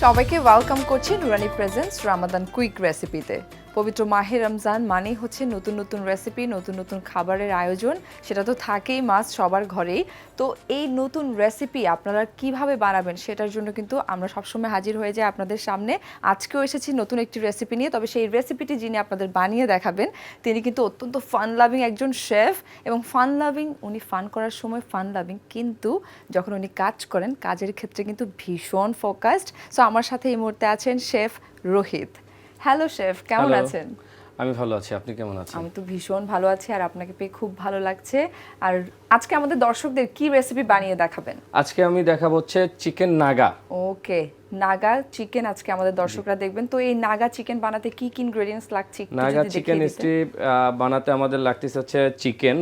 সবাইকে ওয়েলকাম করছি নুরানি presence Ramadan quick রেসিপিতে পবিত্র মাহে রমজান মানেই হচ্ছে নতুন নতুন রেসিপি নতুন নতুন খাবারের আয়োজন। সেটা তো থাকেই মাস সবার ঘরেই। তো এই নতুন রেসিপি আপনারা কীভাবে বানাবেন সেটার জন্য কিন্তু আমরা সবসময় হাজির হয়ে যাই আপনাদের সামনে। আজকেও এসেছি নতুন একটি রেসিপি নিয়ে, তবে সেই রেসিপিটি যিনি আপনাদের বানিয়ে দেখাবেন, তিনি কিন্তু অত্যন্ত ফান লাভিং একজন শেফ এবং ফান লাভিং উনি ফান করার সময় ফান লাভিং কিন্তু যখন উনি কাজ করেন, কাজের ক্ষেত্রে কিন্তু ভীষণ ফোকাসড সো আমার সাথে এই মুহূর্তে আছেন শেফ রোহিত। হ্যালো শেফ কেমন আছেন? আমি ভালো আছি। আপনি কেমন আছেন? আমি তো ভীষণ ভালো আছি আর আপনাকে পেয়ে খুব ভালো লাগছে। আর আজকে আমাদের দর্শকদের কি রেসিপি বানিয়ে দেখাবেন? আজকে আমি দেখাবো হচ্ছে chicken Naga okay Naga chicken আজকে আমাদের দর্শকরা দেখবেন। তো এই নাগা চিকেন বানাতে কি কি ইনগ্রেডিয়েন্টস লাগছে নাগা চিকেন। স্টিপ বানাতে আমাদের লাগতেছে হচ্ছে চিকেন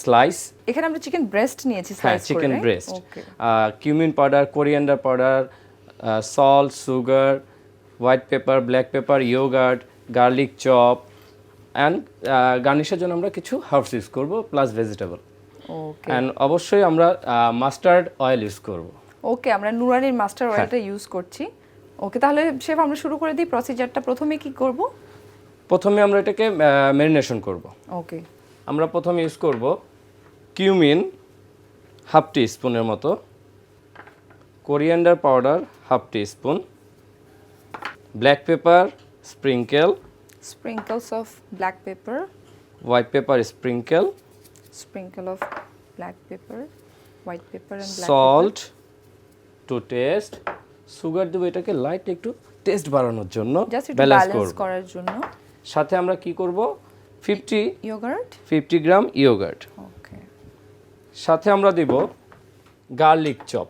স্লাইস এখানে আমরা চিকেন ব্রেস্ট নিয়েছি স্লাইস করে। Chicken breast cumin powder coriander powder salt sugar white pepper black pepper yoghurt garlic chop and গার্নিশের জন্য আমরা কিছু হার্বস ইউজ করব প্লাস ভেজিটেবল। অ্যান্ড অবশ্যই আমরা মাস্টার্ড অয়েল ইউজ করব। ওকে আমরা নুরানির মাস্টার হ্যাঁ। অয়েলটা ইউজ করছি। ওকে তাহলে শেফ আমরা শুরু করে দিই প্রসিজারটা। প্রথমে কি করব? প্রথমে আমরা এটাকে ম্যারিনেশন করব। ওকে। আমরা প্রথমে ইউজ করব কিউমিন হাফ টি স্পুনের মতো। Coriander powder half teaspoon. Black pepper sprinkle sprinkles of black pepper white pepper sprinkle sprinkle of black pepper white pepper and black salt to taste sugar দেবো এটাকে লাইট একটু টেস্ট বাড়ানোর জন্য। Pepper just একটু balance balance করব। করার জন্য। সাথে আমরা কি করব? Fifty yogurt? Fifty gram yoghurt okay সাথে আমরা দিব garlic chop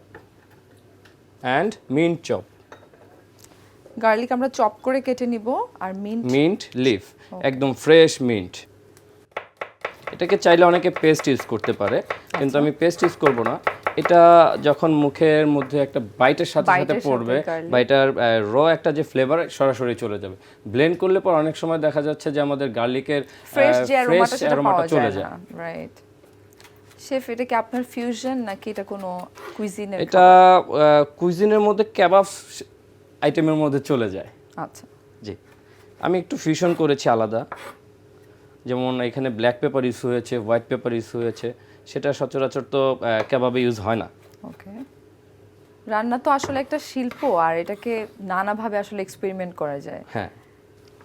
and mint chop garlic আমরা চপ করে কেটে নিব আর মিন্ট মিন্ট লিফ একদম ফ্রেশ মিন্ট এটাকে চাইলে অনেকে পেস্ট ইউজ করতে পারে কিন্তু আমি পেস্ট ইউজ করব না। এটা যখন মুখের মধ্যে একটা বাইটের সাথে সাথে পড়বে garlic। বা এটার র একটা যে ফ্লেভার সরাসরি চলে যাবে। ব্লেন্ড করলে পর অনেক সময় দেখা যাচ্ছে যে আমাদের গার্লিকের ফ্রেশ যে অ্যারোমাটা চলে যায় রাইট শেফ এটা কি আপনার ফিউশন নাকি এটা কোনো কুইজিনের এটা কুইজিনের মধ্যে ক্যাবাব আইটেমের মধ্যে চলে যায়। আচ্ছা। জি। আমি একটু ফিউশন করেছি আলাদা। যেমন এখানে ব্ল্যাক পেপার ইউজ হয়েছে হোয়াইট পেপার ইউজ হয়েছে। সেটা সচরাচর তো কেবাবে ইউজ হয় না। ওকে। রান্না তো আসলে একটা শিল্প আর এটাকে নানাভাবে আসলে এক্সপেরিমেন্ট করা যায়। হ্যাঁ।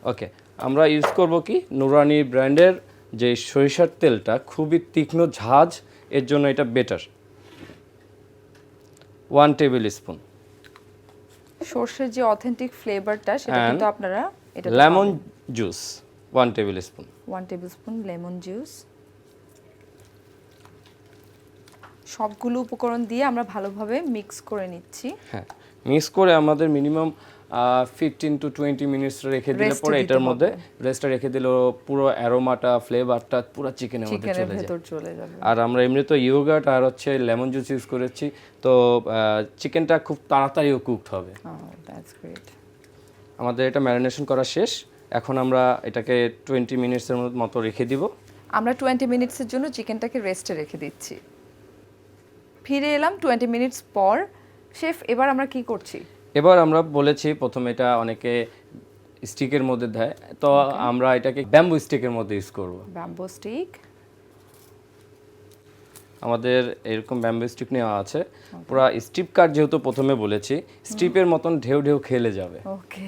ওকে। আমরা ইউজ করব কি? নুরানি ব্র্যান্ডের যে সরিষার তেলটা খুবই তীক্ষ্ণ ঝাঁজ এর জন্য এটা বেটার ওয়ান টেবিল স্পুন সর্ষের যে অথেন্টিক ফ্লেভারটা সেটা কিন্তু আপনারা এটা lemon juice 1 tablespoon 1 tablespoon lemon juice সবগুলো উপকরণ দিয়ে আমরা ভালোভাবে মিক্স করে নিচ্ছি। হ্যাঁ মিক্স করে আমাদের minimum fifteen to twenty minutes রেখে দিলে পরে এটার মধ্যে রেস্টটা রেখে দিলে পুরো অ্যারোমাটা ফ্লেভারটা পুরো চিকেনের মধ্যে চলে যাবে। আর আমরা এমনি তো ইয়োগার্ট আর হচ্ছে লেমন জুস ইউজ করেছি তো চিকেনটা খুব তাড়াতাড়িও কুকড হবে। দ্যাটস আমাদের এটা ম্যারিনেশন করা শেষ। এখন আমরা এটাকে টোয়েন্টি মিনিটসের মতো রেখে দিব। আমরা টোয়েন্টি মিনিটসের জন্য চিকেনটাকে রেস্টে রেখে দিচ্ছি। ফিরে এলাম টোয়েন্টি মিনিটস পর। শেফ এবার আমরা কি করছি? এবার আমরা বলেছি প্রথমে এটা অনেকে স্টিকের মধ্যে দেয়। তো আমরা এটাকে ব্যাম্বু স্টিকের মধ্যে ইউজ করব। Bamboo stick. আমাদের এরকম ব্যাম্বু স্টিক নেওয়া আছে। পুরো স্টিপ কাট যেহেতু প্রথমে বলেছি স্টিপের মতন ঢেউ ঢেউ খেলে যাবে। ওকে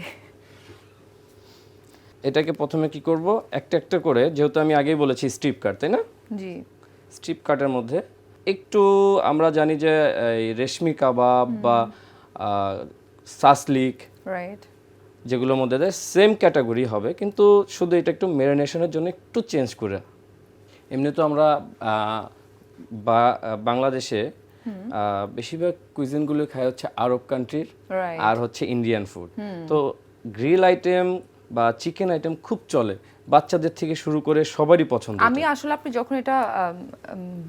এটাকে প্রথমে কি করব? একটা একটা করে যেহেতু আমি আগেই বলেছি স্টিপ কাট তাই না? জি। স্ট্রিপ কাটের মধ্যে। একটু আমরা জানি যে এই রেশমি কাবাব বা সাসলিক রাইট যেগুলোর মধ্যে দেয় সেম ক্যাটাগরি হবে কিন্তু শুধু এটা একটু মেরিনেশনের জন্য একটু চেঞ্জ করে। এমনি তো আমরা বা- বাংলাদেশে বেশিরভাগ বেশিরভাগ কুইজিনগুলো খাই হচ্ছে আরব কান্ট্রির আর হচ্ছে ইন্ডিয়ান ফুড তো গ্রিল আইটেম বা চিকেন আইটেম খুব চলে। বাচ্চাদের থেকে শুরু করে সবারই পছন্দ আমি আসলে আপনি যখন এটা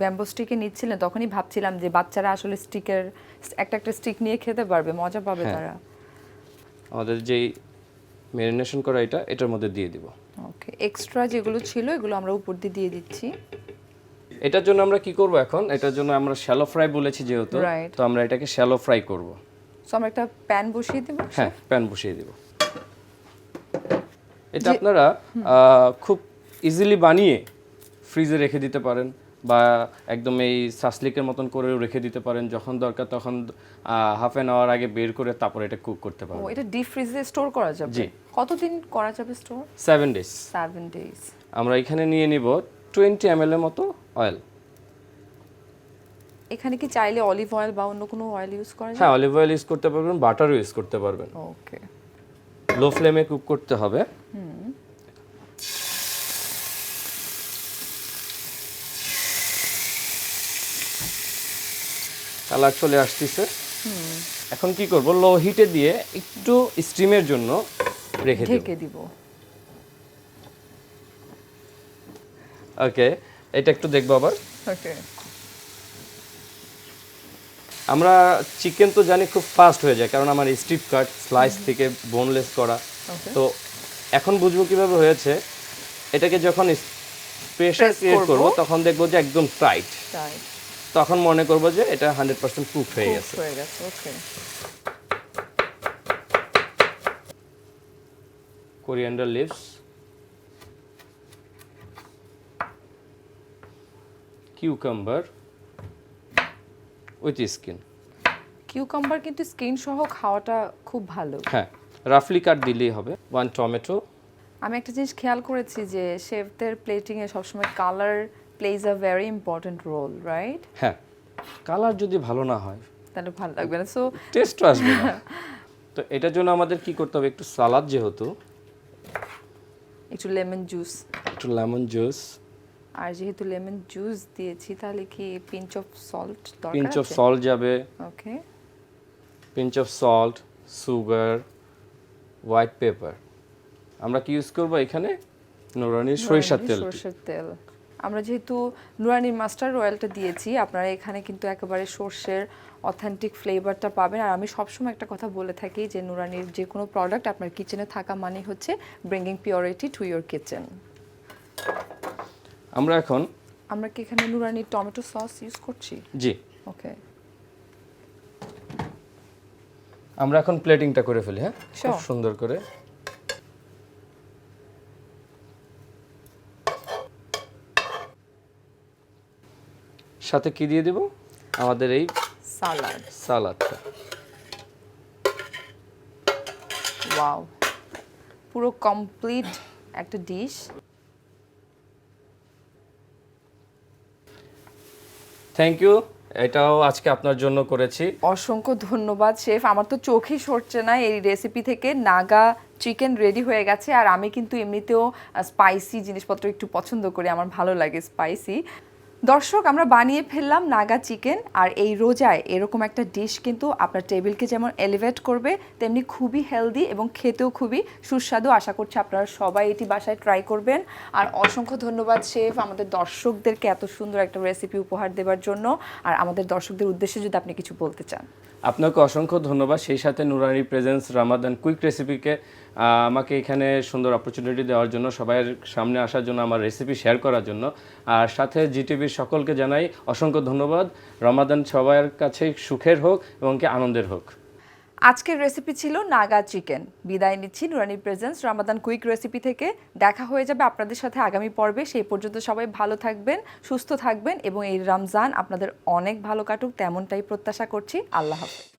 ব্যাম্বো স্টিকে নিচ্ছিলেন তখনই ভাবছিলাম যে বাচ্চারা আসলে স্টিকের একটা একটা স্টিক নিয়ে খেতে পারবে মজা পাবে হ্যাঁ। তারা। আমাদের যেই ম্যারিনেশন করা এটা এটার মধ্যে দিয়ে দিব। ওকে এক্সট্রা যেগুলো ছিল এগুলো আমরা উপর দিয়ে দিয়ে দিচ্ছি। এটার জন্য আমরা কি করব এখন? এটার জন্য আমরা শ্যালো ফ্রাই বলেছি যেহেতু. তো আমরা এটাকে শ্যালো ফ্রাই করব। সো আমরা একটা প্যান বসিয়ে দেবো হ্যাঁ প্যান বসিয়ে দিব। এটা আপনারা খুব ইজিলি বানিয়ে ফ্রিজে রেখে দিতে পারেন বা একদম এই সাসলিকের মতন করে রেখে দিতে পারেন যখন দরকার তখন হাফ অ্যান আওয়ার আগে বের করে তারপরে এটা কুক করতে ও এটা ডিপ ফ্রিজে স্টোর করা যাবে? জি। কতদিন করা যাবে store seven days seven days আমরা এখানে নিয়ে নিব টোয়েন্টি এম এর মতো অয়েল এখানে কি চাইলে অলিভ অয়েল বা অন্য কোনো অয়েল ইউজ করা যায়? হ্যাঁ অলিভ অয়েল ইউজ করতে পারবেন বাটারও ইউজ করতে পারবেন। ওকে লো ফ্লেমে কুক করতে হবে। কালার চলে আসতেছে। এখন কি করব? লো হিটে দিয়ে একটু স্টিমের জন্য রেখে দেব। ঢেকে দিব। ওকে এটা একটু দেখব আবার। ওকে। আমরা চিকেন তো জানি খুব ফাস্ট হয়ে যায় কারণ আমার স্ট্রিপ কাট স্লাইস থেকে বোনলেস করা। তো এখন বুঝব কীভাবে হয়েছে। এটাকে যখন প্রেশার ক্রিয়েট করব। তখন দেখব যে একদম টাইট। তাই তখন মনে করব যে এটা হান্ড্রেড পার্সেন্ট কুক হয়ে গেছে। Coriander leaves cucumber with skin cucumber কিন্তু স্কিন সহ খাওয়াটা খুব ভালো। হ্যাঁ রাফলি কাট দিলেই হবে। ওয়ান টমেটো আমি একটা জিনিস খেয়াল করেছি যে শেফদের প্লেটিংয়ে সবসময় colour plays a very important role right হ্যাঁ কালার যদি ভালো না হয় তাহলে ভালো লাগবে না। সো টেস্ট আসবে না। তো এটার জন্য আমাদের কি করতে হবে? একটু সালাদ যেহেতু একটু লেমন জুস। একটু লেমন জুস। আর যেহেতু লেমন জুস দিয়েছি তাহলে কি পিঞ্চ অফ সল্ট দরকার পিঞ্চ অফ সল্ট যাবে। Okay pinch of salt sugar white pepper আমরা কি ইউজ করব এখানে? নোরানির সরিষার তেল সরষের তেল। আমরা যেহেতু নুরানি মাস্টার রয়্যালটা দিয়েছি আপনারা এখানে কিন্তু একেবারে সর্ষের অথেন্টিক ফ্লেভারটা পাবেন। আর আমি সবসময় একটা কথা বলে থাকি যে নুরানির যে কোনো প্রোডাক্ট আপনার কিচেনে থাকা মানে হচ্ছে bringing purity to your kitchen আমরা এখন আমরা কি এখানে নুরানি টমেটো সস ইউজ করছি? জি। ওকে আমরা এখন প্লেটিংটা করে ফেলি হ্যাঁ? খুব সুন্দর করে। সাথে কি দিয়ে দিব? আমাদের এই সালাড সালাদটা। ওয়াও। পুরো কমপ্লিট একটা ডিশ। থ্যাংক ইউ এটাও আজকে আপনার জন্য করেছি। অসংখ্য ধন্যবাদ শেফ। আমার তো চোখেই সরছে না এই রেসিপি থেকে। নাগা চিকেন রেডি হয়ে গেছে। আর আমি কিন্তু এমনিতেও স্পাইসি জিনিসপত্র একটু পছন্দ করি। আমার ভালো লাগে স্পাইসি দর্শক, আমরা বানিয়ে ফেললাম নাগা চিকেন আর এই রোজায় এরকম একটা ডিশ কিন্তু আপনার টেবিলকে যেমন এলিভেট করবে, তেমনি খুবই হেলদি এবং খেতেও খুবই সুস্বাদু। আশা করছি আপনারা সবাই এটি বাসায় ট্রাই করবেন। আর অসংখ্য ধন্যবাদ শেফ, আমাদের দর্শকদেরকে এত সুন্দর একটা রেসিপি উপহার দেওয়ার জন্য। আর আমাদের দর্শকদের উদ্দেশ্যে যদি আপনি কিছু বলতে চান। আপনাকে অসংখ্য ধন্যবাদ। সেই সাথে নুরানি প্রেজেন্স রামাদান কুইক রেসিপিকে আমাকে এখানে সুন্দর অপরচুনিটি দেওয়ার জন্য সবাই সামনে আসার জন্য, আমার রেসিপি শেয়ার করার জন্য। আর সাথে জিটিভির সকলকে জানাই অসংখ্য ধন্যবাদ। রমাদান সবার কাছে সুখের হোক এবং কি আনন্দের হোক। আজকের রেসিপি ছিল নাগা চিকেন। বিদায় নিচ্ছি নুরানি প্রেজেন্স রমাদান কুইক রেসিপি থেকে। দেখা হয়ে যাবে আপনাদের সাথে আগামী পর্বে। সেই পর্যন্ত সবাই ভালো থাকবেন, সুস্থ থাকবেন এবং এই রমজান আপনাদের অনেক ভালো কাটুক, তেমনটাই প্রত্যাশা করছি। আল্লাহ হাফেজ।